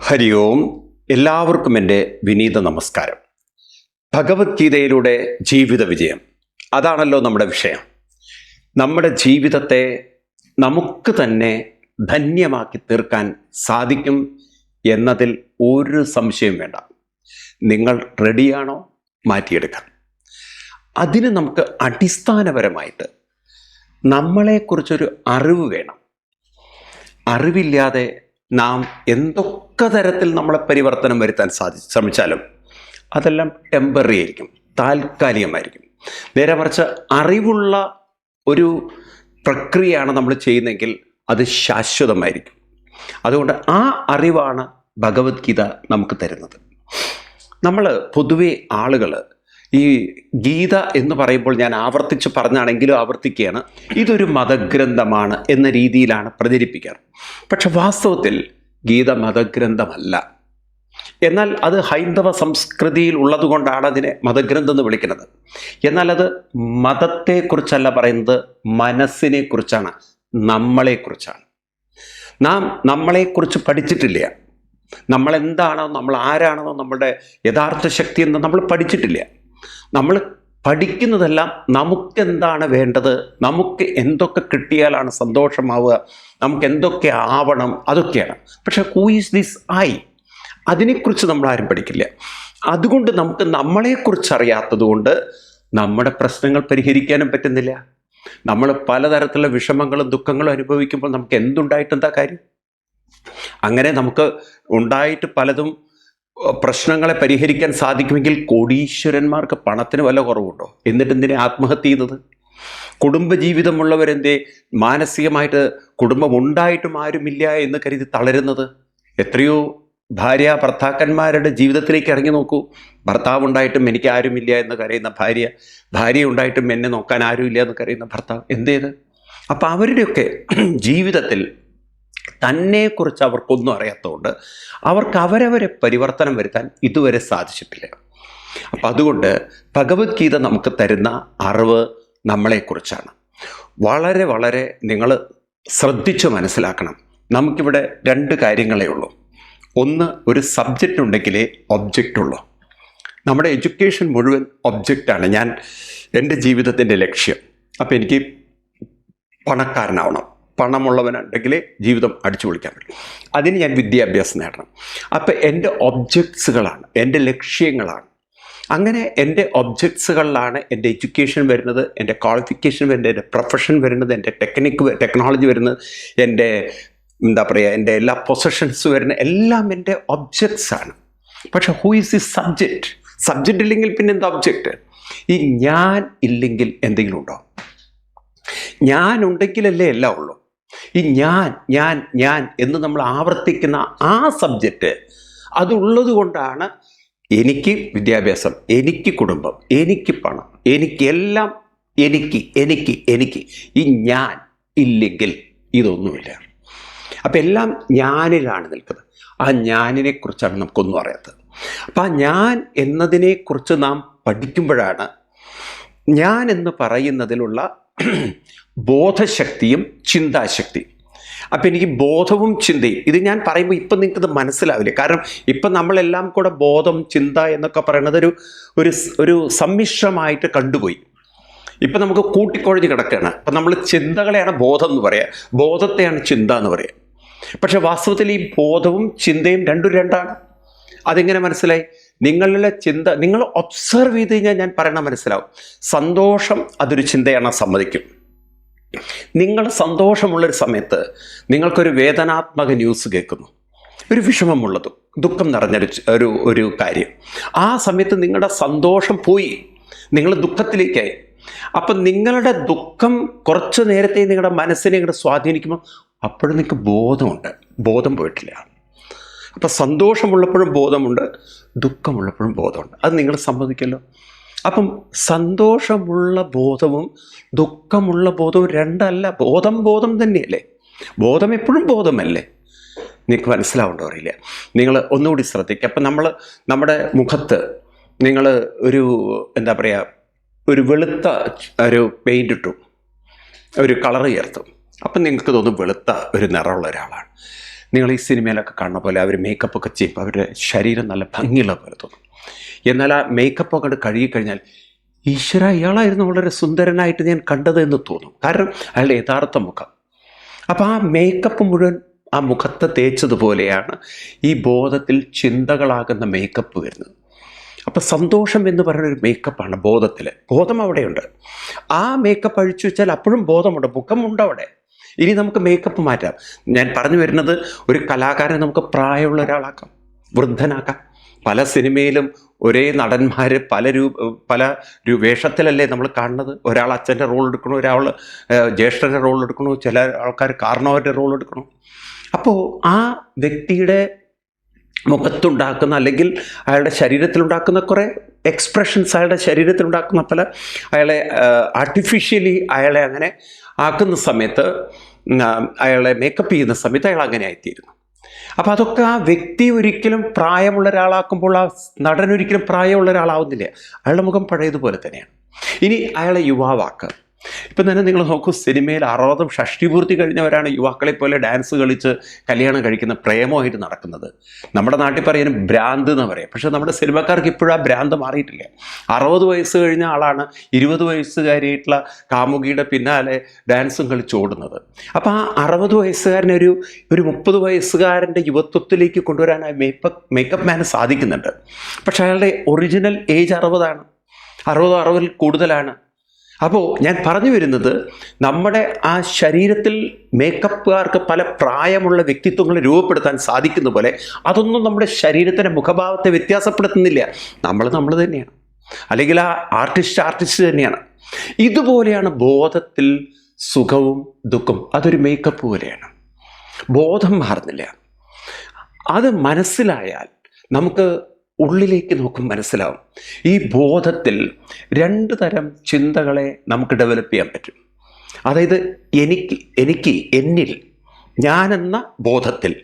ഹരി ഓം എല്ലാവർക്കും എന്റെ വിനീത നമസ്കാരം. ഭഗവത്ഗീതയിലൂടെ ജീവിത വിജയം. അതാണല്ലോ നമ്മുടെ വിഷയം. നമ്മുടെ ജീവിതത്തെ നമുക്ക് തന്നെ ധന്യമാക്കി തീർക്കാൻ സാധിക്കും എന്നതിൽ ഒരു സംശയം വേണ്ട. നിങ്ങൾ റെഡിയാണോ? മാറ്റിയെടുക്കാം. അതിന് നമുക്ക് അടിസ്ഥാനപരമായിട്ട് നമ്മളെക്കുറിച്ചൊരു അറിവ് വേണം. അറിവില്ലാതെ നാം എന്തൊക്കെ തരത്തിൽ നമ്മളെ പരിവർത്തനം വരുത്താൻ സാധി ശ്രമിച്ചാലും അതെല്ലാം ടെമ്പററി ആയിരിക്കും താൽക്കാലികമായിരിക്കും. നേരെ മറിച്ച് അറിവുള്ള ഒരു പ്രക്രിയയാണ് നമ്മൾ ചെയ്യുന്നതെങ്കിൽ അത് ശാശ്വതമായിരിക്കും. അതുകൊണ്ട് ആ അറിവാണ് ഭഗവത്ഗീത നമുക്ക് തരുന്നത്. നമ്മൾ പൊതുവെ ആളുകൾ ഈ ഗീത എന്ന് പറയുമ്പോൾ ഞാൻ ആവർത്തിച്ച് പറഞ്ഞാണെങ്കിലും ആവർത്തിക്കുകയാണ്. ഇതൊരു മതഗ്രന്ഥമാണ് എന്ന രീതിയിലാണ് പ്രചരിപ്പിക്കാറ്. പക്ഷെ വാസ്തവത്തിൽ ഗീത മതഗ്രന്ഥമല്ല. എന്നാൽ അത് ഹൈന്ദവ സംസ്കൃതിയിൽ ഉള്ളതുകൊണ്ടാണ് അതിനെ മതഗ്രന്ഥം എന്ന് വിളിക്കുന്നത്. എന്നാൽ അത് മതത്തെക്കുറിച്ചല്ല പറയുന്നത് മനസ്സിനെ കുറിച്ചാണ് നമ്മളെക്കുറിച്ചാണ്. നാം നമ്മളെക്കുറിച്ച് പഠിച്ചിട്ടില്ല. നമ്മൾ എന്താണോ നമ്മൾ ആരാണോ നമ്മളുടെ യഥാർത്ഥ ശക്തി എന്ന് നമ്മൾ പഠിച്ചിട്ടില്ല. നമ്മൾ പഠിക്കുന്നതെല്ലാം നമുക്കെന്താണ് വേണ്ടത്? നമുക്ക് എന്തൊക്കെ കിട്ടിയാലാണ് സന്തോഷമാവുക? നമുക്ക് എന്തൊക്കെ ആവണം? അതൊക്കെയാണ്. പക്ഷേ ഹൂ ഈസ് ദിസ് ഐ അതിനെക്കുറിച്ച് നമ്മൾ ആരും പഠിക്കില്ല. അതുകൊണ്ട് നമുക്ക് നമ്മളെക്കുറിച്ച് അറിയാത്തതുകൊണ്ട് നമ്മുടെ പ്രശ്നങ്ങൾ പരിഹരിക്കാനും പറ്റുന്നില്ല. നമ്മൾ പലതരത്തിലുള്ള വിഷമങ്ങളും ദുഃഖങ്ങളും അനുഭവിക്കുമ്പോൾ നമുക്ക് എന്തുണ്ടായിട്ടെന്താ കാര്യം? അങ്ങനെ നമുക്ക് ഉണ്ടായിട്ട് പലതും പ്രശ്നങ്ങളെ പരിഹരിക്കാൻ സാധിക്കുമെങ്കിൽ കോടീശ്വരന്മാർക്ക് പണത്തിന് വല്ല കുറവുണ്ടോ? എന്നിട്ട് എന്തിനെ ആത്മഹത്യ ചെയ്യുന്നത്? കുടുംബജീവിതമുള്ളവരെന്തേ മാനസികമായിട്ട് കുടുംബം ഉണ്ടായിട്ടും ആരുമില്ല എന്ന് കരുതി തളരുന്നത്? എത്രയോ ഭാര്യ ഭർത്താക്കന്മാരുടെ ജീവിതത്തിലേക്ക് ഇറങ്ങി നോക്കൂ. ഭർത്താവ് ഉണ്ടായിട്ടും എനിക്ക് ആരുമില്ല എന്ന് കരയുന്ന ഭാര്യ ഭാര്യ ഉണ്ടായിട്ടും എന്നെ നോക്കാൻ ആരുമില്ല എന്ന് കരയുന്ന ഭർത്താവ് എന്തേത്? അപ്പം അവരുടെയൊക്കെ ജീവിതത്തിൽ തന്നെക്കുറിച്ച് അവർക്കൊന്നും അറിയാത്തതുകൊണ്ട് അവർക്ക് അവരവരെ പരിവർത്തനം വരുത്താൻ ഇതുവരെ സാധിച്ചിട്ടില്ല. അപ്പം അതുകൊണ്ട് ഭഗവത്ഗീത നമുക്ക് തരുന്ന അറിവ് നമ്മളെക്കുറിച്ചാണ്. വളരെ വളരെ നിങ്ങൾ ശ്രദ്ധിച്ച് മനസ്സിലാക്കണം. നമുക്കിവിടെ രണ്ട് കാര്യങ്ങളേ ഉള്ളൂ. ഒന്ന് ഒരു സബ്ജക്റ്റ് ഉണ്ടെങ്കിലേ ഒബ്ജക്റ്റ് ഉള്ളൂ നമ്മുടെ എഡ്യൂക്കേഷൻ മുഴുവൻ ഒബ്ജക്റ്റാണ്. ഞാൻ എന്റെ ജീവിതത്തിന്റെ ലക്ഷ്യം. അപ്പോൾ എനിക്ക് പണക്കാരനാവണം. പണമുള്ളവനുണ്ടെങ്കിൽ ജീവിതം അടിച്ചു പൊളിക്കാൻ പറ്റും. അതിന് ഞാൻ വിദ്യാഭ്യാസം നേടണം. അപ്പോൾ എന്റെ ഒബ്ജക്ട്സുകളാണ് എന്റെ ലക്ഷ്യങ്ങളാണ്. അങ്ങനെ എന്റെ ഒബ്ജക്ട്സുകളിലാണ് എന്റെ എഡ്യൂക്കേഷൻ വരുന്നത് എന്റെ ക്വാളിഫിക്കേഷൻ വരുന്നത് എന്റെ പ്രൊഫഷൻ വരുന്നത് എന്റെ ടെക്നിക്ക് ടെക്നോളജി വരുന്നത് എന്റെ എന്താ പറയുക എന്റെ എല്ലാ പൊസഷൻസ് വരുന്ന എല്ലാം എന്റെ ഒബ്ജക്ട്സ് ആണ് പക്ഷെ ഹൂ ഈസ് ഈ സബ്ജക്റ്റ് സബ്ജക്റ്റ് ഇല്ലെങ്കിൽ പിന്നെ എന്താ ഒബ്ജക്റ്റ് ഈ ഞാൻ ഇല്ലെങ്കിൽ എന്തെങ്കിലും ഉണ്ടോ? ഞാൻ ഉണ്ടെങ്കിലല്ലേ എല്ലാം ഉള്ളൂ. ഈ ഞാൻ ഞാൻ ഞാൻ എന്ന് നമ്മൾ ആവർത്തിക്കുന്ന ആ സബ്ജക്റ്റ് അതുള്ളത് കൊണ്ടാണ് എനിക്ക് വിദ്യാഭ്യാസം എനിക്ക് കുടുംബം എനിക്ക് പണം എനിക്ക് എല്ലാം എനിക്ക് എനിക്ക് എനിക്ക്. ഈ ഞാൻ ഇല്ലെങ്കിൽ ഇതൊന്നുമില്ല. അപ്പം എല്ലാം ഞാനിലാണ് നിൽക്കുന്നത്. ആ ഞാനിനെ കുറിച്ചാണ് നമുക്കൊന്നും അറിയാത്തത്. അപ്പം ആ ഞാൻ എന്നതിനെക്കുറിച്ച് നാം പഠിക്കുമ്പോഴാണ് ഞാൻ എന്ന് പറയുന്നതിലുള്ള ബോധശക്തിയും ചിന്താശക്തിയും അപ്പം എനിക്ക് ബോധവും ചിന്തയും ഇത് ഞാൻ പറയുമ്പോൾ ഇപ്പം നിങ്ങൾക്കത് മനസ്സിലാവില്ല? കാരണം ഇപ്പം നമ്മളെല്ലാം കൂടെ ബോധം ചിന്ത എന്നൊക്കെ പറയുന്നത് ഒരു ഒരു ഒരു സമ്മിശ്രമായിട്ട് കണ്ടുപോയി. ഇപ്പം നമുക്ക് കൂട്ടിക്കൊഴിഞ്ഞ് കിടക്കുകയാണ്. അപ്പം നമ്മൾ ചിന്തകളെയാണ് ബോധം എന്ന് പറയുക ബോധത്തെയാണ് ചിന്ത എന്ന് പറയുക പക്ഷെ വാസ്തവത്തിൽ ഈ ബോധവും ചിന്തയും രണ്ടും രണ്ടാണ്. അതെങ്ങനെ മനസ്സിലായി? നിങ്ങളുടെ ചിന്ത നിങ്ങൾ ഒബ്സർവ് ചെയ്ത് കഴിഞ്ഞാൽ ഞാൻ പറയണ മനസ്സിലാവും. സന്തോഷം അതൊരു ചിന്തയാണ് സമ്മതിക്കും. നിങ്ങൾ സന്തോഷമുള്ളൊരു സമയത്ത് നിങ്ങൾക്കൊരു വേദനാത്മക ന്യൂസ് കേൾക്കുന്നു. ഒരു വിഷമമുള്ളതും ദുഃഖം നിറഞ്ഞൊരു ഒരു ഒരു കാര്യം. ആ സമയത്ത് നിങ്ങളുടെ സന്തോഷം പോയി. നിങ്ങൾ ദുഃഖത്തിലേക്കായി. അപ്പം നിങ്ങളുടെ ദുഃഖം കുറച്ച് നേരത്തെ നിങ്ങളുടെ മനസ്സിനെ ഇങ്ങോട്ട് സ്വാധീനിക്കുമ്പോൾ അപ്പോഴും നിങ്ങൾക്ക് ബോധമുണ്ട്. ബോധം പോയിട്ടില്ല. അപ്പം സന്തോഷമുള്ളപ്പോഴും ബോധമുണ്ട് ദുഃഖമുള്ളപ്പോഴും ബോധമുണ്ട്. അത് നിങ്ങൾ സമ്മതിക്കല്ലോ. അപ്പം സന്തോഷമുള്ള ബോധവും ദുഃഖമുള്ള ബോധവും രണ്ടല്ല ബോധം ബോധം തന്നെയല്ലേ? ബോധം എപ്പോഴും ബോധമല്ലേ? നിങ്ങൾക്ക് മനസ്സിലാവേണ്ട അറിയില്ല. നിങ്ങൾ ഒന്നുകൂടി ശ്രദ്ധിക്കുക അപ്പം നമ്മൾ നമ്മുടെ മുഖത്ത് നിങ്ങൾ ഒരു എന്താ പറയുക ഒരു വെളുത്ത ഒരു പെയിന്റ് ഇട്ടു. ഒരു കളർ ചേർത്തു. അപ്പം നിങ്ങൾക്ക് തോന്നും വെളുത്ത ഒരു നിറമുള്ള ഒരാളാണ്. നിങ്ങൾ ഈ സിനിമയിലൊക്കെ കാണുന്ന പോലെ അവർ മേക്കപ്പ് ഒക്കെ ചെയ്യുമ്പോൾ അവരുടെ ശരീരം നല്ല ഭംഗിയുള്ള പോലെ തോന്നും. എന്നാൽ ആ മേക്കപ്പ് കണ്ട് കഴുകിക്കഴിഞ്ഞാൽ ഈശ്വര ഇയാളായിരുന്നു വളരെ സുന്ദരനായിട്ട് ഞാൻ കണ്ടത് എന്ന് തോന്നും. കാരണം അയാളുടെ യഥാർത്ഥ മുഖം. അപ്പോൾ ആ മേക്കപ്പ് മുഴുവൻ ആ മുഖത്തെ തേച്ചതുപോലെയാണ് ഈ ബോധത്തിൽ ചിന്തകളാകുന്ന മേക്കപ്പ് വരുന്നത്. അപ്പം സന്തോഷം എന്ന് പറയുന്ന ഒരു മേക്കപ്പാണ് ബോധത്തിൽ ബോധം അവിടെയുണ്ട്. ആ മേക്കപ്പ് അഴിച്ചു വെച്ചാൽ അപ്പോഴും ബോധമുണ്ട്. മുഖമുണ്ട് അവിടെ. ഇനി നമുക്ക് മേക്കപ്പ് മാറ്റാം. ഞാൻ പറഞ്ഞു വരുന്നത് ഒരു കലാകാരനെ നമുക്ക് പ്രായമുള്ള ഒരാളാക്കാം വൃദ്ധനാക്കാം. പല സിനിമയിലും ഒരേ നടന്മാർ പല രൂപ പല രൂ വേഷത്തിലല്ലേ നമ്മൾ കാണുന്നത്? ഒരാൾ അച്ഛന്റെ റോൾ എടുക്കണു ഒരാൾ ജ്യേഷ്ഠന്റെ റോൾ എടുക്കണു ചില ആൾക്കാർ കാരണവരുടെ റോൾ എടുക്കണു. അപ്പോൾ ആ വ്യക്തിയുടെ മുഖത്തുണ്ടാക്കുന്ന അല്ലെങ്കിൽ അയാളുടെ ശരീരത്തിലുണ്ടാക്കുന്ന കുറേ എക്സ്പ്രഷൻസ് അയാളുടെ ശരീരത്തിലുണ്ടാക്കുന്ന പല അയാളെ ആർട്ടിഫിഷ്യലി അയാളെ അങ്ങനെ ആക്കുന്ന സമയത്ത് അയാളെ മേക്കപ്പ് ചെയ്യുന്ന സമയത്ത് അയാൾ അങ്ങനെ ആയിത്തീരുന്നു. അപ്പോൾ അതൊക്കെ ആ വ്യക്തി ഒരിക്കലും പ്രായമുള്ള ഒരാളാക്കുമ്പോൾ ആ നടൻ ഒരിക്കലും പ്രായമുള്ള ഒരാളാവുന്നില്ല. അയാളുടെ മുഖം പഴയതുപോലെ തന്നെയാണ്. ഇനി അയാളെ യുവാവാക്കുക. ഇപ്പം തന്നെ നിങ്ങൾ നോക്കൂ സിനിമയിൽ അറുപതും ഷഷ്ടിപൂർത്തി കഴിഞ്ഞവരാണ് യുവാക്കളെ പോലെ ഡാൻസ് കളിച്ച് കല്യാണം കഴിക്കുന്ന പ്രേമമായിട്ട് നടക്കുന്നത്. നമ്മുടെ നാട്ടിൽ പറയുന്നത് ഭ്രാന്ത് എന്ന് പറയാം. പക്ഷേ നമ്മുടെ സിനിമക്കാർക്ക് ഇപ്പോഴും ആ ഭ്രാന്ത് മാറിയിട്ടില്ല. അറുപത് വയസ്സ് കഴിഞ്ഞ ആളാണ് ഇരുപത് വയസ്സുകാരിയായിട്ടുള്ള കാമുകിയുടെ പിന്നാലെ ഡാൻസും കളിച്ച് ഓടുന്നത്. അപ്പോൾ ആ അറുപത് വയസ്സുകാരനെ ഒരു ഒരു മുപ്പത് വയസ്സുകാരന്റെ യുവത്വത്തിലേക്ക് കൊണ്ടുവരാൻ ആ മേക്കപ്പ് മേക്കപ്പ് മാന് സാധിക്കുന്നുണ്ട്. പക്ഷേ അയാളുടെ ഒറിജിനൽ ഏജ് അറുപതാണ്. അറുപതോ അറുപതിൽ കൂടുതലാണ്. അപ്പോൾ ഞാൻ പറഞ്ഞു വരുന്നത് നമ്മുടെ ആ ശരീരത്തിൽ മേക്കപ്പുകാർക്ക് പല പ്രായമുള്ള വ്യക്തിത്വങ്ങൾ രൂപപ്പെടുത്താൻ സാധിക്കുന്ന പോലെ അതൊന്നും നമ്മുടെ ശരീരത്തിന്റെ മുഖഭാവത്തെ വ്യത്യാസപ്പെടുത്തുന്നില്ല. നമ്മൾ നമ്മൾ തന്നെയാണ്. അല്ലെങ്കിൽ ആ ആർട്ടിസ്റ്റ് ആർട്ടിസ്റ്റ് തന്നെയാണ്. ഇതുപോലെയാണ് ബോധത്തിൽ സുഖവും ദുഃഖം അതൊരു മേക്കപ്പ് പോലെയാണ്. ബോധം മാറുന്നില്ല. അത് മനസ്സിലായാൽ നമുക്ക് ഉള്ളിലേക്ക് നോക്കും മനസ്സിലാവും. ഈ ബോധത്തിൽ രണ്ട് തരം ചിന്തകളെ നമുക്ക് ഡെവലപ്പ് ചെയ്യാൻ പറ്റും. അതായത് എനിക്ക് എനിക്ക് എന്നിൽ ഞാനെന്ന ബോധത്തിൽ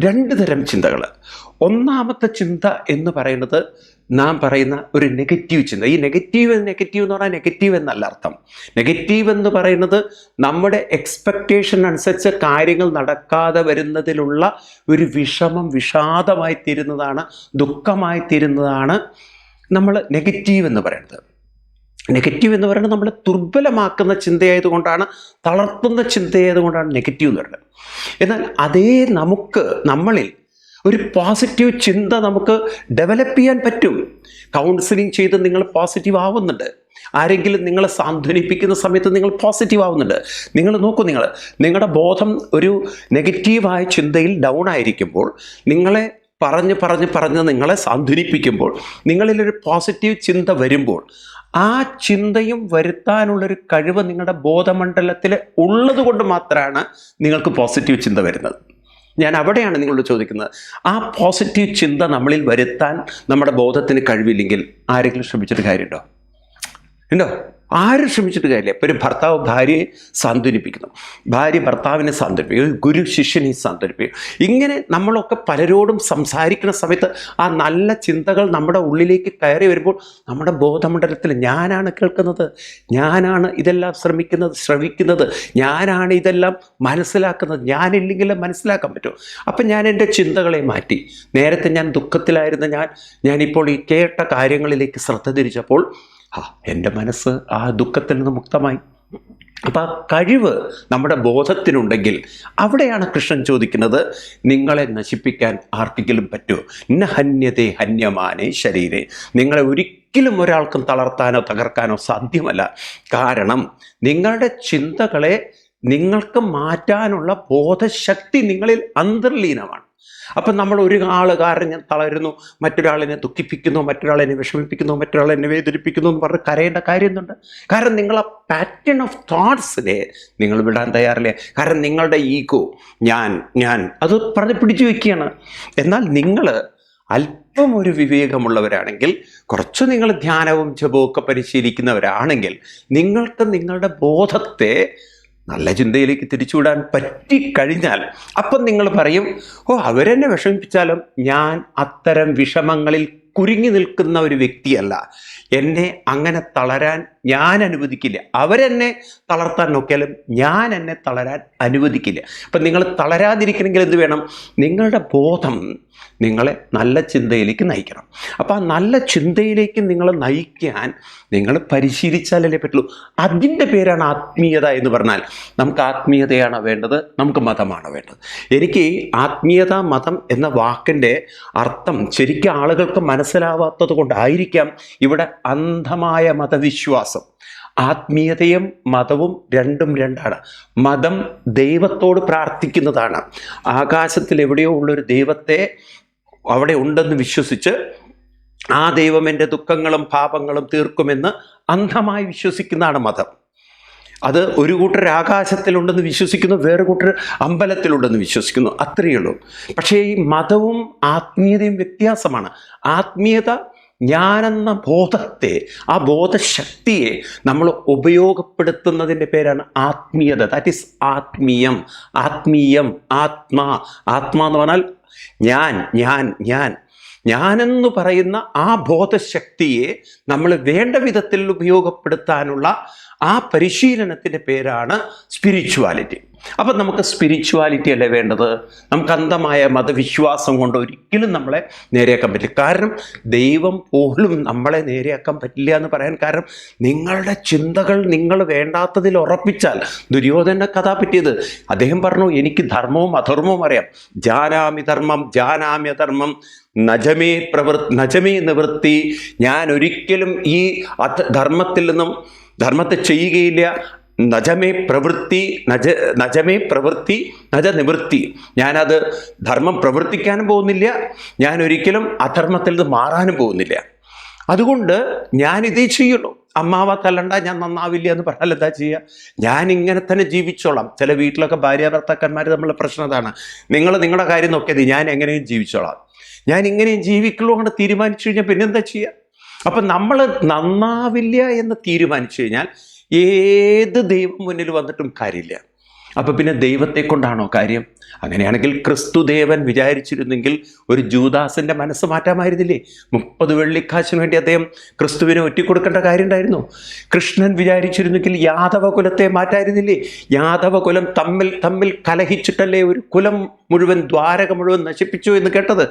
രണ്ട് തരം ചിന്തകൾ ഒന്നാമത്തെ ചിന്ത എന്ന് പറയുന്നത് നാം പറയുന്ന ഒരു നെഗറ്റീവ് ചിന്ത. ഈ നെഗറ്റീവ് നെഗറ്റീവ് എന്ന് പറഞ്ഞാൽ നെഗറ്റീവ് എന്നല്ല അർത്ഥം. നെഗറ്റീവ് എന്ന് പറയുന്നത് നമ്മുടെ എക്സ്പെക്റ്റേഷൻ അനുസരിച്ച് കാര്യങ്ങൾ നടക്കാതെ വരുന്നതിലുള്ള ഒരു വിഷമം വിഷാദമായി തീരുന്നതാണ് ദുഃഖമായി തീരുന്നതാണ് നമ്മൾ നെഗറ്റീവ് എന്ന് പറയുന്നത്. നെഗറ്റീവ് എന്ന് പറയുന്നത് നമ്മളെ ദുർബലമാക്കുന്ന ചിന്തയായതുകൊണ്ടാണ് തളർത്തുന്ന ചിന്തയായതുകൊണ്ടാണ് നെഗറ്റീവ് എന്ന് പറയുന്നത്. എന്നാൽ അതേ നമുക്ക് നമ്മളിൽ ഒരു പോസിറ്റീവ് ചിന്ത നമുക്ക് ഡെവലപ്പ് ചെയ്യാൻ പറ്റും. കൗൺസിലിംഗ് ചെയ്ത് നിങ്ങൾ പോസിറ്റീവ് ആവുന്നുണ്ട്. ആരെങ്കിലും നിങ്ങളെ സാന്ത്വനിപ്പിക്കുന്ന സമയത്ത് നിങ്ങൾ പോസിറ്റീവ് ആവുന്നുണ്ട്. നിങ്ങൾ നോക്കൂ നിങ്ങൾ നിങ്ങളുടെ ബോധം ഒരു നെഗറ്റീവായ ചിന്തയിൽ ഡൗൺ ആയിരിക്കുമ്പോൾ നിങ്ങളെ പറഞ്ഞ് പറഞ്ഞ് പറഞ്ഞ് നിങ്ങളെ സാന്ത്വനിപ്പിക്കുമ്പോൾ നിങ്ങളിലൊരു പോസിറ്റീവ് ചിന്ത വരുമ്പോൾ ആ ചിന്തയും വരുത്താനുള്ളൊരു കഴിവ് നിങ്ങളുടെ ബോധമണ്ഡലത്തിൽ ഉള്ളത് കൊണ്ട് മാത്രമാണ് നിങ്ങൾക്ക് പോസിറ്റീവ് ചിന്ത വരുന്നത്. ഞാൻ അവിടെയാണ് നിങ്ങളോട് ചോദിക്കുന്നത്. ആ പോസിറ്റീവ് ചിന്ത നമ്മളിൽ വരുത്താൻ നമ്മുടെ ബോധത്തിന് കഴിവില്ലെങ്കിൽ ആരെങ്കിലും ശ്രമിച്ചിട്ട് കാര്യമുണ്ടോ? ഉണ്ടോ? ആരും ശ്രമിച്ചിട്ട് കാര്യമില്ല. ഇപ്പോൾ ഒരു ഭർത്താവ് ഭാര്യയെ സാന്ത്വനിപ്പിക്കുന്നു. ഭാര്യ ഭർത്താവിനെ സാന്ത്വനിപ്പിക്കും ഗുരു ശിഷ്യനെ സാന്ത്വനിപ്പിക്കും ഇങ്ങനെ നമ്മളൊക്കെ പലരോടും സംസാരിക്കുന്ന സമയത്ത് ആ നല്ല ചിന്തകൾ നമ്മുടെ ഉള്ളിലേക്ക് കയറി വരുമ്പോൾ നമ്മുടെ ബോധമണ്ഡലത്തിൽ ഞാനാണ് കേൾക്കുന്നത്. ഞാനാണ് ഇതെല്ലാം ശ്രമിക്കുന്നത് ശ്രവിക്കുന്നത്. ഞാനാണ് ഇതെല്ലാം മനസ്സിലാക്കുന്നത്. ഞാനില്ലെങ്കിലും മനസ്സിലാക്കാൻ പറ്റും. അപ്പം ഞാൻ എന്റെ ചിന്തകളെ മാറ്റി. നേരത്തെ ഞാൻ ദുഃഖത്തിലായിരുന്ന ഞാൻ ഞാനിപ്പോൾ ഈ കേട്ട കാര്യങ്ങളിലേക്ക് ശ്രദ്ധ തിരിച്ചപ്പോൾ ആ എന്റെ മനസ്സ് ആ ദുഃഖത്തിൽ നിന്ന് മുക്തമായി. അപ്പം ആ കഴിവ് നമ്മുടെ ബോധത്തിനുണ്ടെങ്കിൽ അവിടെയാണ് കൃഷ്ണൻ ചോദിക്കുന്നത് നിങ്ങളെ നശിപ്പിക്കാൻ ആർക്കെങ്കിലും പറ്റുമോ? ന ഹന്യതേ ഹന്യമാനേ ശരീരെ. നിങ്ങളെ ഒരിക്കലും ഒരാൾക്കും തളർത്താനോ തകർക്കാനോ സാധ്യമല്ല. കാരണം നിങ്ങളുടെ ചിന്തകളെ നിങ്ങൾക്ക് മാറ്റാനുള്ള ബോധശക്തി നിങ്ങളിൽ അന്തർലീനമാണ്. അപ്പം നമ്മൾ ഒരു ആൾ കാരണം തളരുന്നു മറ്റൊരാളിനെ ദുഃഖിപ്പിക്കുന്നു മറ്റൊരാളിനെ വിഷമിപ്പിക്കുന്നു മറ്റൊരാളിനെ വേദനിപ്പിക്കുന്നു എന്ന് പറഞ്ഞ് കരയേണ്ട കാര്യം എന്തുണ്ട്? കാരണം നിങ്ങൾ ആ പാറ്റേൺ ഓഫ് തോട്ട്സിനെ നിങ്ങൾ വിടാൻ തയ്യാറില്ല? കാരണം നിങ്ങളുടെ ഈഗോ ഞാൻ ഞാൻ അത് പറഞ്ഞ് പിടിച്ചു വയ്ക്കുകയാണ് എന്നാൽ നിങ്ങൾ അല്പം ഒരു വിവേകമുള്ളവരാണെങ്കിൽ കുറച്ച് നിങ്ങൾ ധ്യാനവും ജപവും ഒക്കെ പരിശീലിക്കുന്നവരാണെങ്കിൽ നിങ്ങൾക്ക് നിങ്ങളുടെ ബോധത്തെ നല്ല ചിന്തയിലേക്ക് തിരിച്ചുവിടാൻ പറ്റിക്കഴിഞ്ഞാൽ അപ്പം നിങ്ങൾ പറയും ഓ അവരെന്നെ വിഷമിപ്പിച്ചാലും ഞാൻ അത്തരം വിഷമങ്ങളിൽ കുരുങ്ങി നിൽക്കുന്ന ഒരു വ്യക്തിയല്ല. എന്നെ അങ്ങനെ തളരാൻ ഞാൻ അനുവദിക്കില്ല. അവരെന്നെ തളർത്താൻ നോക്കിയാലും ഞാൻ എന്നെ തളരാൻ അനുവദിക്കില്ല. അപ്പം നിങ്ങൾ തളരാതിരിക്കണമെങ്കിൽ എന്ത് വേണം? നിങ്ങളുടെ ബോധം നിങ്ങളെ നല്ല ചിന്തയിലേക്ക് നയിക്കണം. അപ്പോൾ ആ നല്ല ചിന്തയിലേക്ക് നിങ്ങളെ നയിക്കാൻ നിങ്ങൾ പരിശീലിച്ചാലല്ലേ പറ്റുള്ളൂ. അതിന്റെ പേരാണ് ആത്മീയത എന്ന് പറഞ്ഞാൽ നമുക്ക് ആത്മീയതയാണ് വേണ്ടത് നമുക്ക് മതമാണ് വേണ്ടത്. എനിക്ക് ആത്മീയത മതം എന്ന വാക്കിന്റെ അർത്ഥം ശരിക്കും ആളുകൾക്ക് മനസ്സിലാവാത്തത് കൊണ്ടായിരിക്കാം ഇവിടെ അന്ധമായ മതവിശ്വാസം. ആത്മീയതയും മതവും രണ്ടും രണ്ടാണ്. മതം ദൈവത്തോട് പ്രാർത്ഥിക്കുന്നതാണ്. ആകാശത്തിൽ എവിടെയോ ഉള്ളൊരു ദൈവത്തെ അവിടെ ഉണ്ടെന്ന് വിശ്വസിച്ച് ആ ദൈവം എന്റെ ദുഃഖങ്ങളും പാപങ്ങളും തീർക്കുമെന്ന് അന്ധമായി വിശ്വസിക്കുന്നതാണ് മതം. അത് ഒരു കൂട്ടർ ആകാശത്തിലുണ്ടെന്ന് വിശ്വസിക്കുന്നു വേറെ കൂട്ടർ അമ്പലത്തിലുണ്ടെന്ന് വിശ്വസിക്കുന്നു. അത്രയേ ഉള്ളൂ. പക്ഷേ ഈ മതവും ആത്മീയതയും വ്യത്യാസമാണ്. ആത്മീയത ഞാനെന്ന ബോധത്തെ ആ ബോധശക്തിയെ നമ്മൾ ഉപയോഗപ്പെടുത്തുന്നതിന്റെ പേരാണ് ആത്മീയത. That is ആത്മീയം. ആത്മീയം ആത്മാ. ആത്മാ എന്ന് പറഞ്ഞാൽ ഞാൻ ഞാൻ ഞാൻ. ഞാനെന്ന് പറയുന്ന ആ ബോധശക്തിയെ നമ്മൾ വേണ്ട വിധത്തിൽ ഉപയോഗപ്പെടുത്താനുള്ള ആ പരിശീലനത്തിന്റെ പേരാണ് സ്പിരിച്വാലിറ്റി അപ്പം നമുക്ക് സ്പിരിച്വാലിറ്റി അല്ലേ വേണ്ടത്? നമുക്ക് അന്ധമായ മതവിശ്വാസം കൊണ്ട് ഒരിക്കലും നമ്മളെ നേരെയാക്കാൻ പറ്റില്ല. കാരണം ദൈവം പോലും നമ്മളെ നേരെയാക്കാൻ പറ്റില്ല എന്ന് പറയാൻ കാരണം നിങ്ങളുടെ ചിന്തകൾ നിങ്ങൾ വേണ്ടാത്തതിൽ ഉറപ്പിച്ചാൽ ദുര്യോധന കഥ പറ്റിയത്. അദ്ദേഹം പറഞ്ഞു എനിക്ക് ധർമ്മവും അധർമ്മവും അറിയാം. ജാനാമി ധർമ്മം ജാനാമ്യ ധർമ്മം നജമേ പ്രവൃ നജമേ നിവൃത്തി. ഞാൻ ഒരിക്കലും ഈ ധർമ്മത്തിൽ നിന്നും ധർമ്മത്തെ ചെയ്യുകയില്ല. നജമേ പ്രവൃത്തി നജ നജമേ പ്രവൃത്തി നജ നിവൃത്തി. ഞാനത് ധർമ്മം പ്രവർത്തിക്കാനും പോകുന്നില്ല. ഞാൻ ഒരിക്കലും അധർമ്മത്തിൽ നിന്ന് മാറാനും പോകുന്നില്ല. അതുകൊണ്ട് ഞാൻ ഇതേ ചെയ്യുള്ളൂ. അമ്മാവ തല്ലണ്ട ഞാൻ നന്നാവില്ല എന്ന് പറഞ്ഞാൽ എന്താ ചെയ്യുക? ഞാൻ ഇങ്ങനെ തന്നെ ജീവിച്ചോളാം. ചില വീട്ടിലൊക്കെ ഭാര്യ ഭർത്താക്കന്മാർ തമ്മിലുള്ള പ്രശ്നം അതാണ്. നിങ്ങൾ നിങ്ങളുടെ കാര്യം നോക്കിയത് ഞാൻ എങ്ങനെയും ജീവിച്ചോളാം. ഞാൻ ഇങ്ങനെയും ജീവിക്കുള്ളൂ അങ്ങനെ തീരുമാനിച്ചു കഴിഞ്ഞാൽ പിന്നെന്താ ചെയ്യുക? അപ്പം നമ്മൾ നന്നാവില്ല എന്ന് തീരുമാനിച്ചു കഴിഞ്ഞാൽ ഏത് ദൈവം മുന്നിൽ വന്നിട്ടും കാര്യമില്ല. അപ്പം പിന്നെ ദൈവത്തെ കൊണ്ടാണോ കാര്യം? അങ്ങനെയാണെങ്കിൽ ക്രിസ്തുദേവൻ വിചാരിച്ചിരുന്നെങ്കിൽ ഒരു ജൂദാസിന്റെ മനസ്സ് മാറ്റാമായിരുന്നില്ലേ? മുപ്പത് വെള്ളിക്കാശിന് വേണ്ടി അദ്ദേഹം ക്രിസ്തുവിനെ ഒറ്റിക്കൊടുക്കേണ്ട കാര്യം ഉണ്ടായിരുന്നു കൃഷ്ണൻ വിചാരിച്ചിരുന്നെങ്കിൽ യാദവ കുലത്തെ മാറ്റായിരുന്നില്ലേ? യാദവ കുലം തമ്മിൽ തമ്മിൽ കലഹിച്ചിട്ടല്ലേ ഒരു കുലം മുഴുവൻ ദ്വാരക മുഴുവൻ നശിപ്പിച്ചു എന്ന് കേട്ടത്?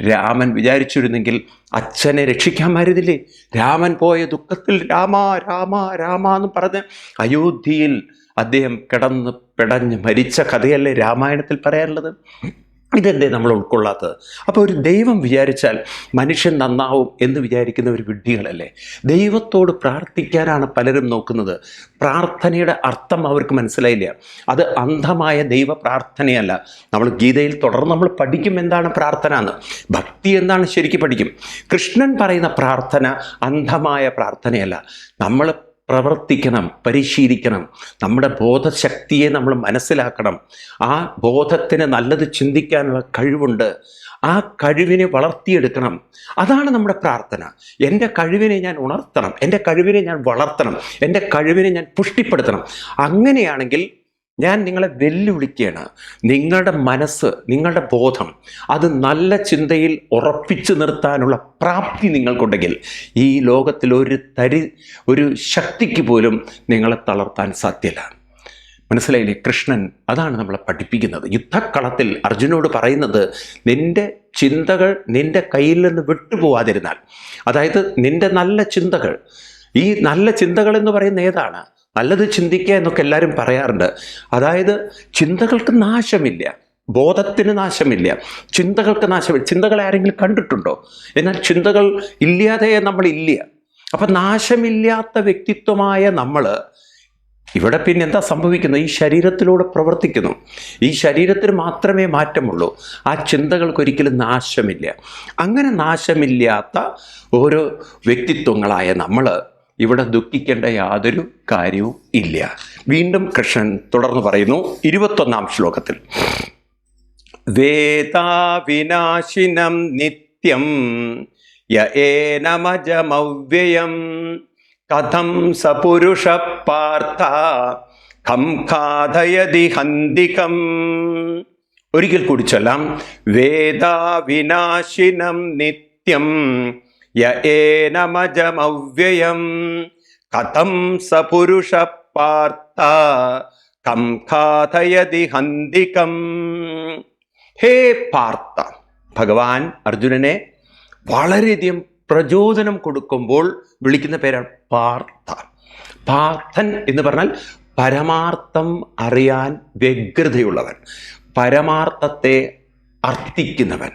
രാമൻ വിചാരിച്ചിരുന്നെങ്കിൽ അച്ഛനെ രക്ഷിക്കാമായിരുന്നില്ലേ രാമൻ പോയ ദുഃഖത്തിൽ രാമ രാമ രാമ എന്ന് പറഞ്ഞ് അയോധ്യയിൽ അദ്ദേഹം കിടന്ന് പിടഞ്ഞ് മരിച്ച കഥയല്ലേ രാമായണത്തിൽ പറയാറുള്ളത് ഇതെന്തേ നമ്മൾ ഉൾക്കൊള്ളാത്തത്? അപ്പോൾ ഒരു ദൈവം വിചാരിച്ചാൽ മനുഷ്യൻ നന്നാവും എന്ന് വിചാരിക്കുന്ന ഒരു വിഡ്ഢികളല്ലേ? ദൈവത്തോട് പ്രാർത്ഥിക്കാനാണ് പലരും നോക്കുന്നത്. പ്രാർത്ഥനയുടെ അർത്ഥം അവർക്ക് മനസ്സിലായില്ല. അത് അന്ധമായ ദൈവ പ്രാർത്ഥനയല്ല. നമ്മൾ ഗീതയിൽ തുടർന്ന് നമ്മൾ പഠിക്കും എന്താണ് പ്രാർത്ഥന എന്ന്. ഭക്തി എന്താണ് ശരിക്കും പഠിക്കും. കൃഷ്ണൻ പറയുന്ന പ്രാർത്ഥന അന്ധമായ പ്രാർത്ഥനയല്ല. നമ്മൾ പ്രവർത്തിക്കണം പരിശീലിക്കണം. നമ്മുടെ ബോധശക്തിയെ നമ്മൾ മനസ്സിലാക്കണം. ആ ബോധത്തിന് നല്ലത് ചിന്തിക്കാനുള്ള കഴിവുണ്ട്. ആ കഴിവിനെ വളർത്തിയെടുക്കണം. അതാണ് നമ്മുടെ പ്രാർത്ഥന. എന്റെ കഴിവിനെ ഞാൻ ഉണർത്തണം. എന്റെ കഴിവിനെ ഞാൻ വളർത്തണം. എന്റെ കഴിവിനെ ഞാൻ പുഷ്ടിപ്പെടുത്തണം. അങ്ങനെയാണെങ്കിൽ ഞാൻ നിങ്ങളെ വെല്ലുവിളിക്കുകയാണ്. നിങ്ങളുടെ മനസ്സ് നിങ്ങളുടെ ബോധം അത് നല്ല ചിന്തയിൽ ഉറപ്പിച്ചു നിർത്താനുള്ള പ്രാപ്തി നിങ്ങൾക്കുണ്ടെങ്കിൽ ഈ ലോകത്തിൽ ഒരു തരി ഒരു ശക്തിക്ക് പോലും നിങ്ങളെ തളർത്താൻ സാധ്യല്ല. മനസ്സിലായില്ലേ? കൃഷ്ണൻ അതാണ് നമ്മളെ പഠിപ്പിക്കുന്നത്. യുദ്ധക്കളത്തിൽ അർജുനോട് പറയുന്നത് നിന്റെ ചിന്തകൾ നിന്റെ കയ്യിൽ നിന്ന് വിട്ടുപോവാതിരുന്നാൽ അതായത് നിന്റെ നല്ല ചിന്തകൾ ഈ നല്ല ചിന്തകൾ എന്ന് പറയുന്ന ഏതാണ്? നല്ലത് ചിന്തിക്കുക എന്നൊക്കെ എല്ലാവരും പറയാറുണ്ട്. അതായത് ചിന്തകൾക്ക് നാശമില്ല. ബോധത്തിന് നാശമില്ല. ചിന്തകൾക്ക് നാശമില്ല. ചിന്തകളെ ആരെങ്കിലും കണ്ടിട്ടുണ്ടോ? എന്നാൽ ചിന്തകൾ ഇല്ലാതെ നമ്മളില്ല. അപ്പം നാശമില്ലാത്ത വ്യക്തിത്വമായ നമ്മൾ ഇവിടെ പിന്നെ എന്താ സംഭവിക്കുന്നത്? ഈ ശരീരത്തിലൂടെ പ്രവർത്തിക്കുന്നു. ഈ ശരീരത്തിന് മാത്രമേ മാറ്റമുള്ളൂ. ആ ചിന്തകൾക്കൊരിക്കലും നാശമില്ല. അങ്ങനെ നാശമില്ലാത്ത ഓരോ വ്യക്തിത്വങ്ങളായ നമ്മൾ ഇവിടെ ദുഃഖിക്കേണ്ട യാതൊരു കാര്യവും ഇല്ല. വീണ്ടും കൃഷ്ണൻ തുടർന്ന് പറയുന്നു ഇരുപത്തൊന്നാം ശ്ലോകത്തിൽ. വേദാവിനാശിനം നിത്യം യേനമജമവ്യയം കഥം സപുരുഷ പാർത്ഥ ഖം ഹന്തികം. ഒരിക്കൽ കൂടി ചൊല്ലാം വേദാവിനാശിനം നിത്യം നിത്യം യ ഏനമജമവ്യയം കഥം സ പുരുഷ പാർത്ത കം ഘാതയതി ഹന്തികം. ഹേ പാർത്ത ഭഗവാൻ അർജുനനെ വളരെയധികം പ്രചോദനം കൊടുക്കുമ്പോൾ വിളിക്കുന്ന പേരാണ് പാർത്ഥ. പാർത്ഥൻ എന്ന് പറഞ്ഞാൽ പരമാർത്ഥം അറിയാൻ വ്യഗ്രതയുള്ളവൻ. പരമാർത്ഥത്തെ അർത്ഥിക്കുന്നവൻ.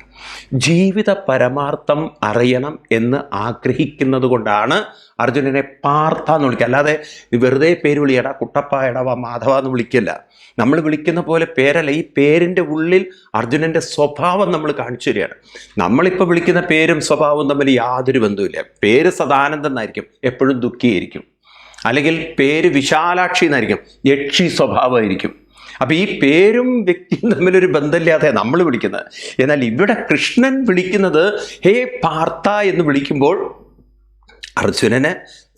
ജീവിത പരമാർത്ഥം അറിയണം എന്ന് ആഗ്രഹിക്കുന്നത് കൊണ്ടാണ് അർജുനനെ പാർത്ഥ എന്ന് വിളിക്കുക. അല്ലാതെ വെറുതെ പേര് വിളിയടാ കുട്ടപ്പ എടവ മാധവ എന്ന് വിളിക്കില്ല. നമ്മൾ വിളിക്കുന്ന പോലെ പേരല്ല ഈ പേരിന്റെ ഉള്ളിൽ അർജുനന്റെ സ്വഭാവം നമ്മൾ കാണിച്ചു തരികയാണ്. നമ്മളിപ്പോൾ വിളിക്കുന്ന പേരും സ്വഭാവവും തമ്മിൽ യാതൊരു ബന്ധവുമില്ല. പേര് സദാനന്ദം എന്നായിരിക്കും എപ്പോഴും ദുഃഖിയായിരിക്കും. അല്ലെങ്കിൽ പേര് വിശാലാക്ഷി എന്നായിരിക്കും യക്ഷി സ്വഭാവമായിരിക്കും. അപ്പം ഈ പേരും വ്യക്തിയും തമ്മിലൊരു ബന്ധമില്ലാതെ നമ്മൾ വിളിക്കുന്നത്. എന്നാൽ ഇവിടെ കൃഷ്ണൻ വിളിക്കുന്നത് ഹേ പാർത്ത എന്ന് വിളിക്കുമ്പോൾ അർജുനന്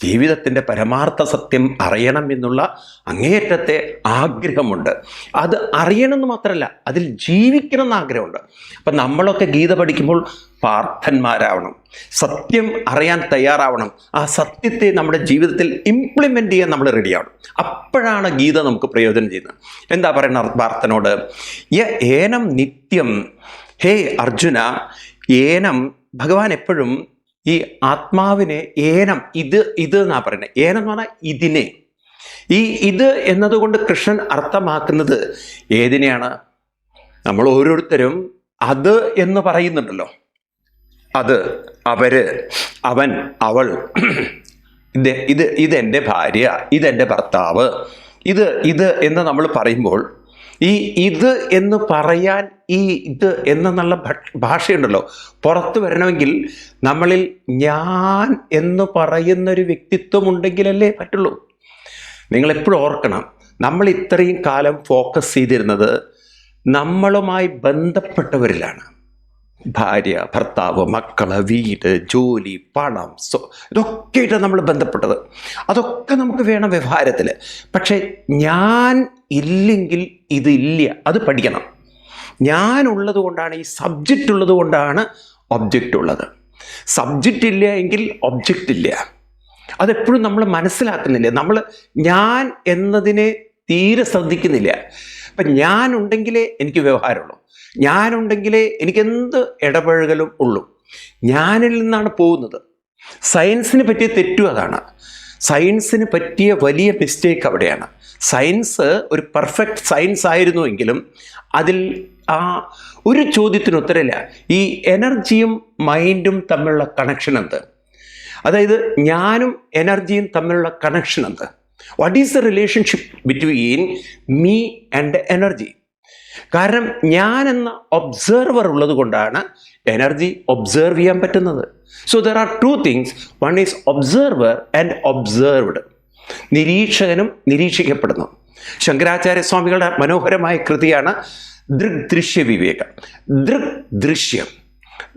ജീവിതത്തിന്റെ പരമാർത്ഥ സത്യം അറിയണം എന്നുള്ള അങ്ങേയറ്റത്തെ ആഗ്രഹമുണ്ട്. അത് അറിയണമെന്ന് മാത്രമല്ല അതിൽ ജീവിക്കണം എന്ന ആഗ്രഹമുണ്ട്. അപ്പം നമ്മളൊക്കെ ഗീത പഠിക്കുമ്പോൾ പാർത്ഥന്മാരാവണം. സത്യം അറിയാൻ തയ്യാറാവണം. ആ സത്യത്തെ നമ്മുടെ ജീവിതത്തിൽ ഇംപ്ലിമെന്റ് ചെയ്യാൻ നമ്മൾ റെഡിയാവണം അപ്പോഴാണ് ഗീത നമുക്ക് പ്രയോജനം ചെയ്യുന്നത്. എന്താ പറയുന്നത് പാർത്ഥനോട്? യ ഏനം നിത്യം ഹേ അർജുന ഏനം ഭഗവാൻ എപ്പോഴും ഈ ആത്മാവിനെ ഏനം ഇത് ഇത് എന്നാ പറയുന്നത് ഏനം എന്ന് പറഞ്ഞാൽ ഇതിനെ. ഈ ഇത് എന്നതുകൊണ്ട് കൃഷ്ണൻ അർത്ഥമാക്കുന്നത് ഏതിനെയാണ്? നമ്മൾ ഓരോരുത്തരും അത് എന്ന് പറയുന്നുണ്ടല്ലോ. അത് അവർ അവൻ അവൾ. ഇത് ഇത് ഇതെന്റെ ഭാര്യ ഇതെന്റെ ഭർത്താവ്. ഇത് ഇത് എന്ന് നമ്മൾ പറയുമ്പോൾ ഈ ഇത് എന്ന് പറയാൻ ഈ ഇത് എന്നുള്ള ഭാഷയുണ്ടല്ലോ. പുറത്തു വരണമെങ്കിൽ നമ്മളിൽ ഞാൻ എന്ന് പറയുന്നൊരു വ്യക്തിത്വം ഉണ്ടെങ്കിലല്ലേ പറ്റുള്ളൂ. നിങ്ങൾ എപ്പോഴും ഓർക്കണം നമ്മൾ ഇത്രയും കാലം ഫോക്കസ് ചെയ്തിരുന്നത് നമ്മളുമായി ബന്ധപ്പെട്ടവരിലാണ്. ഭാര്യ ഭർത്താവ് മക്കൾ വീട് ജോലി പണം സ്വ ഇതൊക്കെയായിട്ട് നമ്മൾ ബന്ധപ്പെട്ടത്. അതൊക്കെ നമുക്ക് വേണം വ്യവഹാരത്തിൽ പക്ഷേ ഞാൻ ഇല്ലെങ്കിൽ ഇതില്ല അത് പഠിക്കണം. ഞാനുള്ളത് കൊണ്ടാണ് ഈ സബ്ജക്റ്റ് ഉള്ളത് കൊണ്ടാണ് ഒബ്ജക്റ്റ് ഉള്ളത്. സബ്ജക്റ്റ് ഇല്ല എങ്കിൽ ഒബ്ജക്റ്റ് ഇല്ല. അതെപ്പോഴും നമ്മൾ മനസ്സിലാക്കുന്നില്ല. നമ്മൾ ഞാൻ എന്നതിനെ തീരെ ശ്രദ്ധിക്കുന്നില്ല. അപ്പം ഞാനുണ്ടെങ്കിലേ എനിക്ക് വ്യവഹാരമുള്ളൂ. ഞാനുണ്ടെങ്കിലേ എനിക്ക് എന്ത് ഇടപഴകലും ഉള്ളൂ. ഞാനിൽ നിന്നാണ് പോകുന്നത്. സയൻസിന് പറ്റിയ തെറ്റു അതാണ്. സയൻസിന് പറ്റിയ വലിയ മിസ്റ്റേക്ക് അവിടെയാണ്. സയൻസ് ഒരു പെർഫെക്റ്റ് സയൻസ് ആയിരുന്നുവെങ്കിലും അതിൽ ആ ഒരു ചോദ്യത്തിന് ഉത്തരമില്ല. ഈ എനർജിയും മൈൻഡും തമ്മിലുള്ള കണക്ഷൻ എന്ത്? അതായത് ഞാനും എനർജിയും തമ്മിലുള്ള കണക്ഷൻ എന്ത്? What is the relationship between me and energy കാരണം ഞാൻ എന്ന ഒബ്സർവർ ഉള്ളത് കൊണ്ടാണ് എനർജി ഒബ്സർവ് ചെയ്യാൻ പറ്റുന്നത്. So there are two things one is observer and observed നിരീക്ഷകനും നിരീക്ഷിക്കപ്പെടുന്നു. ശങ്കരാചാര്യസ്വാമികളുടെ മനോഹരമായ കൃതിയാണ് ദൃക് ദൃശ്യ വിവേകം. ദൃഗ് ദൃശ്യം.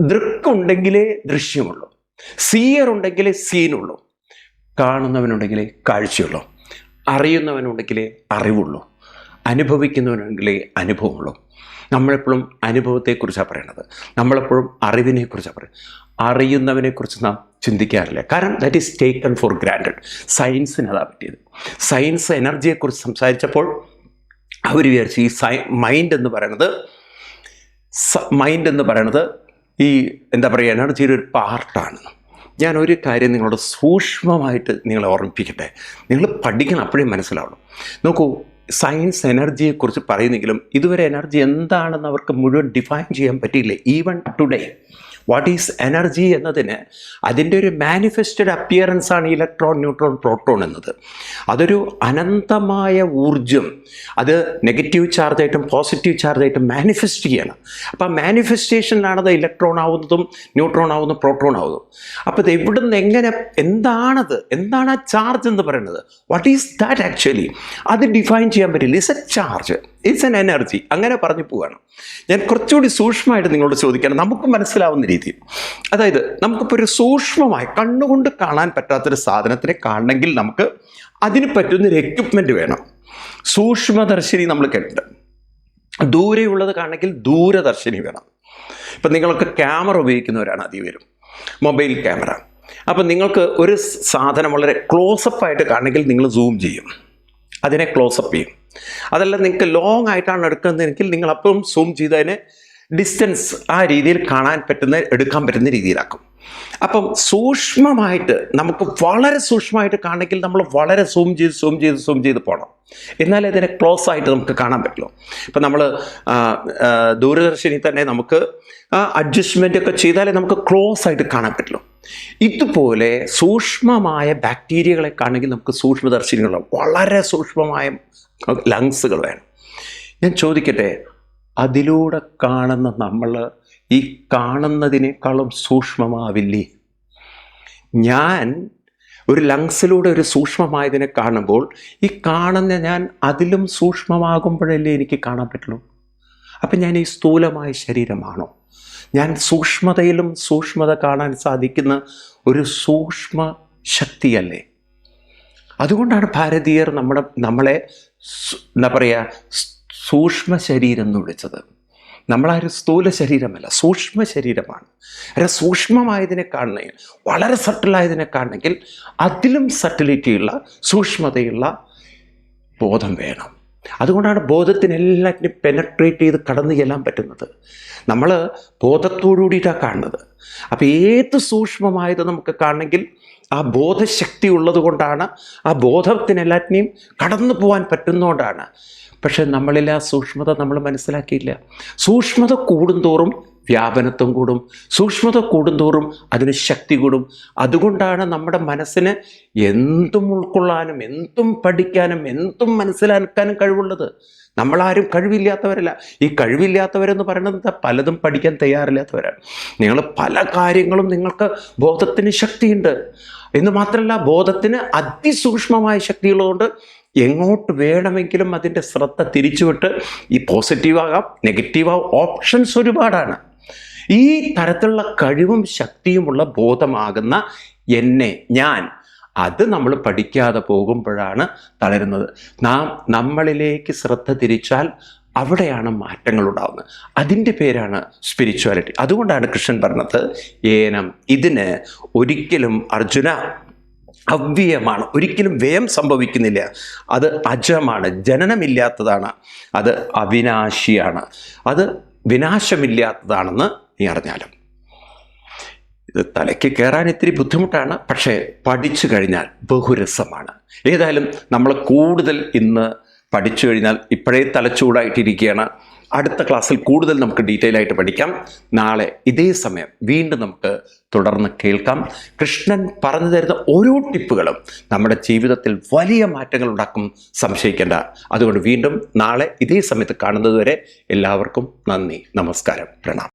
ദൃക് ഉണ്ടെങ്കിലേ ദൃശ്യമുള്ളൂ. സീയർ ഉണ്ടെങ്കിലേ സീനുള്ളൂ കാണുന്നവനുണ്ടെങ്കിലേ കാഴ്ചയുള്ളൂ. അറിയുന്നവനുണ്ടെങ്കിലേ അറിവുള്ളൂ. അനുഭവിക്കുന്നവനുണ്ടെങ്കിലേ അനുഭവമുള്ളൂ. നമ്മളെപ്പോഴും അനുഭവത്തെക്കുറിച്ചാണ് പറയണത്. നമ്മളെപ്പോഴും അറിവിനെക്കുറിച്ചാണ് പറയുന്നത് അറിയുന്നവനെക്കുറിച്ച് നാം ചിന്തിക്കാറില്ല. കാരണം that is taken for granted സയൻസിന് അതാ പറ്റിയത്. സയൻസ് എനർജിയെക്കുറിച്ച് സംസാരിച്ചപ്പോൾ അവർ വിചാരിച്ചു ഈ സയ മൈൻഡ് എന്ന് പറയുന്നത് മൈൻഡ് എന്ന് പറയുന്നത് ഈ എന്താ പറയുക എനർജിയുടെ ഒരു പാർട്ടാണ് ഞാൻ ഒരു കാര്യം നിങ്ങളോട് സൂക്ഷ്മമായിട്ട് നിങ്ങളെ ഓർമ്മിപ്പിക്കട്ടെ. നിങ്ങൾ പഠിക്കണം അപ്പോഴേ മനസ്സിലാവണം നോക്കൂ സയൻസ് എനർജിയെക്കുറിച്ച് പറയുന്നെങ്കിലും ഇതുവരെ എനർജി എന്താണെന്ന് അവർക്ക് മുഴുവൻ ഡിഫൈൻ ചെയ്യാൻ പറ്റിയില്ലേ? Even today what is energy എന്നതിന് അതിന്റെ ഒരു മാനിഫെസ്റ്റഡ് അപ്പിയറൻസ് ആണ് ഇലക്ട്രോൺ ന്യൂട്രോൺ പ്രോട്ടോൺ എന്നത്. അതൊരു അനന്തമായ ഊർജം അത് നെഗറ്റീവ് ചാർജായിട്ടും പോസിറ്റീവ് ചാർജായിട്ടും മാനിഫെസ്റ്റ് ചെയ്യണം. അപ്പോൾ ആ മാനിഫെസ്റ്റേഷനിലാണത് ഇലക്ട്രോൺ ആവുന്നതും ന്യൂട്രോൺ ആവുന്നതും പ്രോട്ടോൺ ആവുന്നതും. അപ്പോൾ ഇത് എവിടെ നിന്ന് എങ്ങനെ എന്താണത്? എന്താണ് ആ ചാർജ് എന്ന് പറയുന്നത്? വാട്ട് ഈസ് ദാറ്റ് ആക്ച്വലി അത് ഡിഫൈൻ ചെയ്യാൻ പറ്റില്ല. Is a charge it's an energy അങ്ങനെ പറഞ്ഞു പോവുകയാണ് ഞാൻ കുറച്ചുകൂടി സൂക്ഷ്മമായിട്ട് നിങ്ങളോട് ചോദിക്കുകയാണ് നമുക്ക് മനസ്സിലാവുന്ന രീതി അതായത് നമുക്കിപ്പോൾ ഒരു സൂക്ഷ്മമായി കണ്ണുകൊണ്ട് കാണാൻ പറ്റാത്തൊരു സാധനത്തിനെ കാണണമെങ്കിൽ നമുക്ക് അതിന് പറ്റുന്നൊരു എക്യുപ്മെന്റ് വേണം. സൂക്ഷ്മദർശിനി നമ്മൾ കേട്ടിട്ടുണ്ട്. ദൂരെയുള്ളത് കാണണമെങ്കിൽ ദൂരദർശിനി വേണം. ഇപ്പം നിങ്ങളൊക്കെ ക്യാമറ ഉപയോഗിക്കുന്നവരാണ് അധികം പേരും മൊബൈൽ ക്യാമറ. അപ്പം നിങ്ങൾക്ക് ഒരു സാധനം വളരെ ക്ലോസപ്പ് ആയിട്ട് കാണണമെങ്കിൽ നിങ്ങൾ സൂം ചെയ്യും. അതിനെ ക്ലോസപ്പ് ചെയ്യും. അതല്ല നിങ്ങൾക്ക് ലോങ് ആയിട്ടാണ് എടുക്കുന്നതെങ്കിൽ നിങ്ങൾ അപ്പം സൂം ചെയ്ത് ഡിസ്റ്റൻസ് ആ രീതിയിൽ കാണാൻ പറ്റുന്ന എടുക്കാൻ പറ്റുന്ന രീതിയിലാക്കും. അപ്പം സൂക്ഷ്മമായിട്ട് നമുക്ക് വളരെ സൂക്ഷ്മമായിട്ട് കാണണമെങ്കിൽ നമ്മൾ വളരെ സൂം ചെയ്ത് സൂം ചെയ്ത് സൂം ചെയ്ത് പോകണം എന്നാലേ ഇതിനെ ക്ലോസ് ആയിട്ട് നമുക്ക് കാണാൻ പറ്റുള്ളൂ. ഇപ്പം നമ്മൾ ദൂരദർശനി തന്നെ നമുക്ക് അഡ്ജസ്റ്റ്മെന്റ് ഒക്കെ ചെയ്താലേ നമുക്ക് ക്ലോസ് ആയിട്ട് കാണാൻ പറ്റുള്ളൂ. ഇതുപോലെ സൂക്ഷ്മമായ ബാക്ടീരിയകളെ കാണണമെങ്കിൽ നമുക്ക് സൂക്ഷ്മദർശിനികൾ വളരെ സൂക്ഷ്മമായ ലങ്സുകൾ വേണം. ഞാൻ ചോദിക്കട്ടെ അതിലൂടെ കാണുന്ന നമ്മൾ ഈ കാണുന്നതിനേക്കാളും സൂക്ഷ്മമാവില്ലേ? ഞാൻ ഒരു ലങ്സിലൂടെ ഒരു സൂക്ഷ്മമായതിനെ കാണുമ്പോൾ ഈ കാണുന്ന ഞാൻ അതിലും സൂക്ഷ്മമാകുമ്പോഴല്ലേ എനിക്ക് കാണാൻ പറ്റുള്ളൂ? അപ്പം ഞാൻ ഈ സ്ഥൂലമായ ശരീരമാണോ? ഞാൻ സൂക്ഷ്മതയിലും സൂക്ഷ്മത കാണാൻ സാധിക്കുന്ന ഒരു സൂക്ഷ്മ ശക്തിയല്ലേ? അതുകൊണ്ടാണ് ഭാരതീയർ നമ്മുടെ നമ്മളെ എന്താ പറയുക സൂക്ഷ്മ ശരീരം എന്ന് വിളിച്ചത്. നമ്മളാരും സ്ഥൂല ശരീരമല്ല സൂക്ഷ്മ ശരീരമാണ് അല്ല സൂക്ഷ്മമായതിനെ കാണണമെങ്കിൽ വളരെ സട്ടിലായതിനെ കാണണമെങ്കിൽ അതിലും സട്ടിലിറ്റിയുള്ള സൂക്ഷ്മതയുള്ള ബോധം വേണം. അതുകൊണ്ടാണ് ബോധത്തിനെല്ലാറ്റിനും പെനട്രേറ്റ് ചെയ്ത് കടന്നു ചെല്ലാൻ പറ്റുന്നത്. നമ്മൾ ബോധത്തോടുകൂടിയിട്ടാണ് കാണുന്നത്. അപ്പോൾ ഏത് സൂക്ഷ്മമായത് നമുക്ക് കാണണമെങ്കിൽ ആ ബോധശക്തി ഉള്ളത് കൊണ്ടാണ് ആ ബോധത്തിനെല്ലാറ്റിനെയും കടന്നു പോകാൻ പറ്റുന്നതുകൊണ്ടാണ്. പക്ഷെ നമ്മളിൽ ആ സൂക്ഷ്മത നമ്മൾ മനസ്സിലാക്കിയില്ല. സൂക്ഷ്മത കൂടുന്തോറും വ്യാപനത്വം കൂടും. സൂക്ഷ്മത കൂടുന്തോറും അതിന് ശക്തി കൂടും. അതുകൊണ്ടാണ് നമ്മുടെ മനസ്സിന് എന്തും ഉൾക്കൊള്ളാനും എന്തും പഠിക്കാനും എന്തും മനസ്സിലാക്കാനും കഴിവുള്ളത്. നമ്മളാരും കഴിവില്ലാത്തവരല്ല. ഈ കഴിവില്ലാത്തവരെന്ന് പറയുന്നത് പലതും പഠിക്കാൻ തയ്യാറില്ലാത്തവരാണ്. നിങ്ങൾ പല കാര്യങ്ങളും നിങ്ങൾക്ക് ബോധത്തിന് ശക്തിയുണ്ട്. എന്ന് മാത്രമല്ല ബോധത്തിന് അതിസൂക്ഷ്മമായ ശക്തിയുള്ളതുകൊണ്ട് എങ്ങോട്ട് വേണമെങ്കിലും അതിന്റെ ശ്രദ്ധ തിരിച്ചുവിട്ട് ഈ പോസിറ്റീവാകാം ആകാം നെഗറ്റീവ് ആകാം ഓപ്ഷൻസ് ഒരുപാടാണ്. ഈ തരത്തിലുള്ള കഴിവും ശക്തിയുമുള്ള ബോധമാകുന്ന എന്നെ ഞാൻ അത് നമ്മൾ പഠിക്കാതെ പോകുമ്പോഴാണ് തളരുന്നത്. നാം നമ്മളിലേക്ക് ശ്രദ്ധ തിരിച്ചാൽ അവിടെയാണ് മാറ്റങ്ങൾ ഉണ്ടാകുന്നത് അതിന്റെ പേരാണ് സ്പിരിച്വാലിറ്റി അതുകൊണ്ടാണ് കൃഷ്ണൻ പറഞ്ഞത് ഏനം ഇതിന് ഒരിക്കലും അർജുന അവ്യയമാണ്. ഒരിക്കലും വ്യയം സംഭവിക്കുന്നില്ല. അത് അജമാണ്. ജനനമില്ലാത്തതാണ്. അത് അവിനാശിയാണ്. അത് വിനാശമില്ലാത്തതാണെന്ന് നീ അറിഞ്ഞാലും. ഇത് തലയ്ക്ക് കയറാൻ ഇത്തിരി ബുദ്ധിമുട്ടാണ്. പക്ഷേ പഠിച്ചു കഴിഞ്ഞാൽ ബഹുരസമാണ്. ഏതായാലും നമ്മൾ കൂടുതൽ ഇന്ന് പഠിച്ചു കഴിഞ്ഞാൽ ഇപ്പോഴേ തലച്ചൂടായിട്ടിരിക്കുകയാണ് അടുത്ത ക്ലാസ്സിൽ കൂടുതൽ നമുക്ക് ഡീറ്റെയിൽ ആയിട്ട് പഠിക്കാം. നാളെ ഇതേ സമയം വീണ്ടും നമുക്ക് തുടർന്ന് കേൾക്കാം. കൃഷ്ണൻ പറഞ്ഞു തരുന്ന ഓരോ ടിപ്പുകളും നമ്മുടെ ജീവിതത്തിൽ വലിയ മാറ്റങ്ങൾ ഉണ്ടാക്കും സംശയിക്കേണ്ട. അതുകൊണ്ട് വീണ്ടും നാളെ ഇതേ സമയത്ത് കാണുന്നതുവരെ എല്ലാവർക്കും നന്ദി നമസ്കാരം പ്രണാം